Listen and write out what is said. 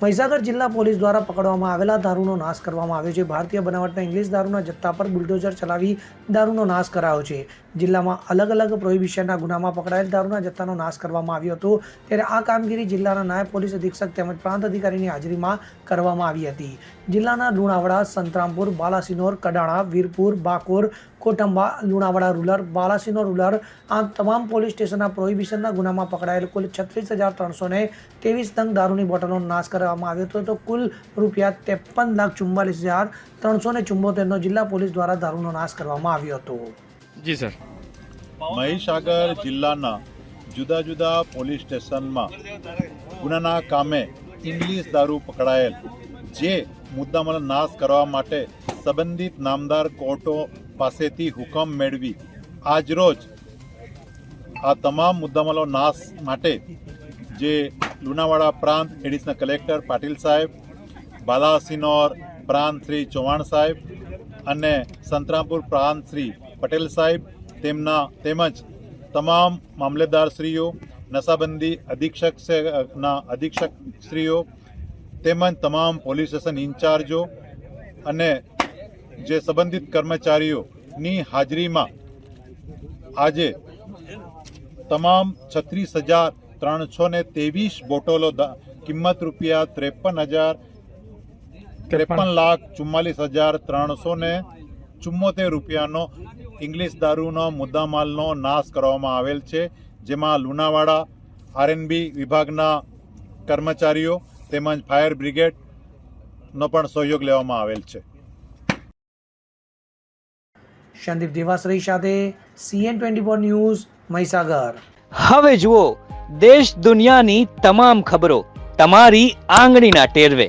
મહીસાગર જિલ્લા પોલીસ દ્વારા પકડવામાં આવેલા દારૂનો નાશ કરવામાં આવ્યો છે. ભારતીય બનાવટના ઇંગ્લિશ દારૂના જથ્થા પર બુલડોઝર ચલાવી દારૂનો નાશ કરાયો છે. જિલ્લામાં અલગ અલગ પ્રોહિબિશનના ગુનામાં પકડાયેલ દારૂના જથ્થાનો નાશ કરવામાં આવ્યો હતો. ત્યારે આ કામગીરી જિલ્લાના નાયબ પોલીસ અધિક્ષક તેમજ પ્રાંત અધિકારીની હાજરીમાં કરવામાં આવી હતી. જિલ્લાના લુણાવાડા, સંતરામપુર, બાલાસિનોર, કડાણા, વીરપુર, બાકોર, કોટંબા, લુણાવાડા રૂરલ, બાલાસિનોર રૂરલ આ તમામ પોલીસ સ્ટેશનના પ્રોહિબિશનના ગુનામાં પકડાયેલ કુલ છત્રીસ હજાર ત્રણસો ને ત્રેવીસ નંગ દારૂની બોટલનો નાશ કરવામાં આવ્યો હતો. તો કુલ રૂપિયા ત્રેપન લાખ ચુમ્માલીસ હજાર ત્રણસો ને ચુમ્મોતેરનો જિલ્લા પોલીસ દ્વારા દારૂનો નાશ કરવામાં આવ્યો હતો. જી, સર. મહીસાગર જિલ્લાના જુદા જુદા પોલીસ સ્ટેશનમાં ગુનાના કામે ઇંગ્લિશ દારૂ પકડાયેલ, જે મુદ્દામાલ નાશ કરવા માટે સંબંધિત નામદાર કોર્ટો પાસેથી હુકમ મેળવી આજરોજ આ તમામ મુદ્દામાલો નાશ માટે જે લુણાવાડા પ્રાંત એડિશનલ કલેક્ટર પાટીલ સાહેબ, બાલાસિનોર પ્રાંત શ્રી ચૌહાણ સાહેબ અને સંતરામપુર પ્રાંત શ્રી પટેલ સાહેબ તેમના તેમજ તમામ મામલેદારશ્રીઓ નશાબંધી અધિક્ષક ના અધિક્ષક શ્રીઓ તેમજ તમામ પોલીસ સ્ટેશન ઇન્ચાર્જો અને જે સંબંધિત કર્મચારીઓની હાજરીમાં આજે તમામ છત્રીસ હજાર ત્રણસો ને ત્રેવીસ બોટલો કિંમત રૂપિયા ત્રેપન હજાર ત્રેપન. લાખ ચુમ્માલીસ હજાર ત્રણસો ને ચુમ્મોતેર રૂપિયાનો ઇંગ્લિશ દારૂનો મુદ્દામાલનો નાશ કરવામાં આવેલ છે જેમાં લુણાવાડા આરએનબી વિભાગના કર્મચારીઓ તેમજ ફાયર બ્રિગેડનો પણ સહયોગ લેવામાં આવેલ છે. સંદીપ દેવાશ્રી સાથે CN twenty four news Mahisagar. હવે જુઓ દેશ દુનિયાની તમામ ખબરો તમારી આંગળીના ટેરવે.